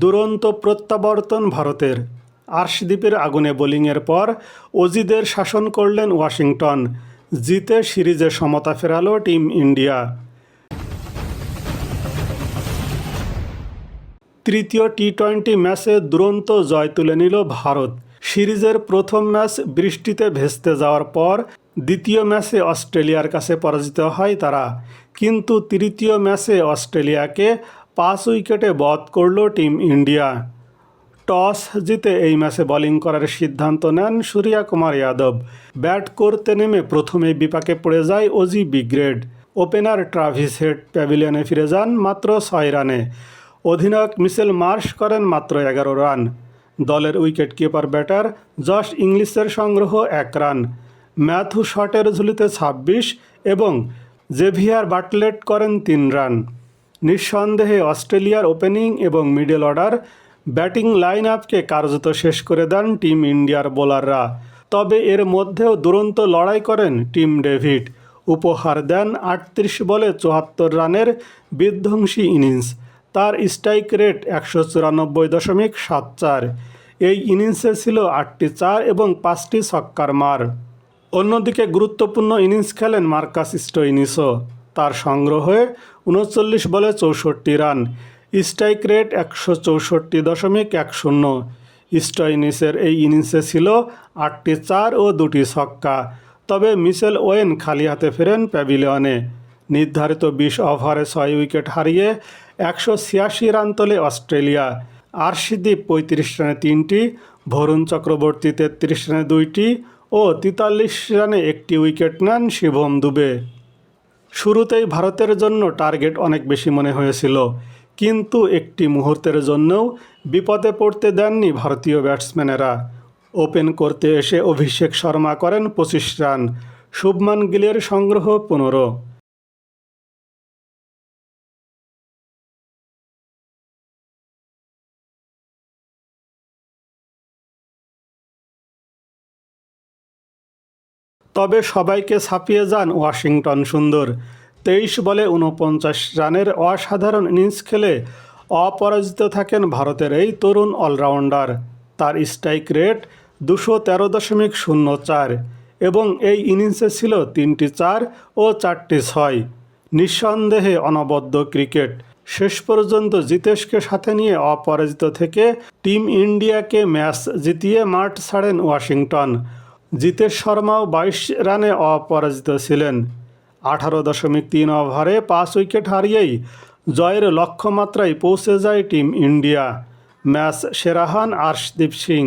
দুরন্ত প্রত্যাবর্তন ভারতের। আর্শদ্বীপের আগুনে বোলিংয়ের পর অজিদের শাসন করলেন ওয়াশিংটন। জিতে সিরিজে সমতা ফেরালো টিম ইন্ডিয়া। তৃতীয় টি টোয়েন্টি ম্যাচে দুরন্ত জয় তুলে নিল ভারত। সিরিজের প্রথম ম্যাচ বৃষ্টিতে ভেস্তে যাওয়ার পর দ্বিতীয় ম্যাচে অস্ট্রেলিয়ার কাছে পরাজিত হয় তারা। কিন্তু তৃতীয় ম্যাচে অস্ট্রেলিয়াকে পাঁচ উইকেটে বধ করল টিম ইন্ডিয়া। টস জিতে এই ম্যাচে বোলিং করার সিদ্ধান্ত নেন সূর্যা কুমার যাদব। ব্যাট করতে নেমে প্রথমে বিপাকে পড়ে যায় Aussie brigade. Opener Travis Head প্যাভিলিয়নে ফিরে যান মাত্র ছয় রানে। অধিনায়ক মিশেল মার্শ করেন মাত্র এগারো রান। দলের উইকেট কিপার ব্যাটার জশ ইংলিশের সংগ্রহ এক রান। ম্যাথু শটের ঝুলিতে ছাব্বিশ এবং জেভিয়ার বাটলেট করেন তিন রান। নিঃসন্দেহে অস্ট্রেলিয়ার ওপেনিং এবং মিডল অর্ডার ব্যাটিং লাইন আপকে কার্যত শেষ করে দেন টিম ইন্ডিয়ার বোলাররা। তবে এর মধ্যেও দুরন্ত লড়াই করেন টিম ডেভিড। উপহার দেন আটত্রিশ বলে চুয়াত্তর রানের বিধ্বংসী ইনিংস। তার স্ট্রাইক রেট একশো চুরানব্বই দশমিক সাত চার। এই ইনিংসে ছিল আটটি চার এবং পাঁচটি ছক্কার মার। অন্যদিকে গুরুত্বপূর্ণ ইনিংস খেলেন মার্কাস স্টোইনিসও। তার সংগ্রহে উনচল্লিশ বলে চৌষট্টি রান। স্ট্রাইক রেট একশো চৌষট্টি দশমিক এক শূন্য। স্টইনিসের এই ইনিংসে ছিল আটটি চার ও দুটি ছক্কা। তবে মিশেল ওয়েন খালি হাতে ফেরেন প্যাভিলিয়নে। নির্ধারিত বিশ ওভারে ছয় উইকেট হারিয়ে একশো ছিয়াশি রান তোলে অস্ট্রেলিয়া। আরশিদীপ পঁয়ত্রিশ রানে তিনটি ভরুণ চক্রবর্তী তেত্রিশ রানে দুইটি ও তেতাল্লিশ রানে একটি উইকেট নেন শিবম দুবে। শুরুতেই ভারতের জন্য টার্গেট অনেক বেশি মনে হয়েছিল, কিন্তু একটি মুহূর্তের জন্যও বিপদে পড়তে দেননি ভারতীয় ব্যাটসম্যানেরা। ওপেন করতে এসে অভিষেক শর্মা করেন পঁচিশ রান, শুভমান গিলের সংগ্রহ পনেরো। তবে সবাইকে ছাপিয়ে যান ওয়াশিংটন সুন্দর। তেইশ বলে উনপঞ্চাশ রানের অসাধারণ ইনিংস খেলে অপরাজিত থাকেন ভারতের এই তরুণ অলরাউন্ডার। তার স্ট্রাইক রেট দুশো তেরো দশমিক শূন্য চার এবং এই ইনিংসে ছিল তিনটি চার ও চারটি ছয়। নিঃসন্দেহে অনবদ্য ক্রিকেট। শেষ পর্যন্ত জিতেশকে সাথে নিয়ে অপরাজিত থেকে টিম ইন্ডিয়াকে ম্যাচ জিতিয়ে মাঠ ছাড়েন ওয়াশিংটন। জিতেশ শর্মাও বাইশ রানে অপরাজিত ছিলেন। আঠারো দশমিক তিন ওভারে পাঁচ উইকেট হারিয়েই জয়ের লক্ষ্যমাত্রায় পৌঁছে যায় টিম ইন্ডিয়া। ম্যাচ সেরা হন আর্শদীপ সিং।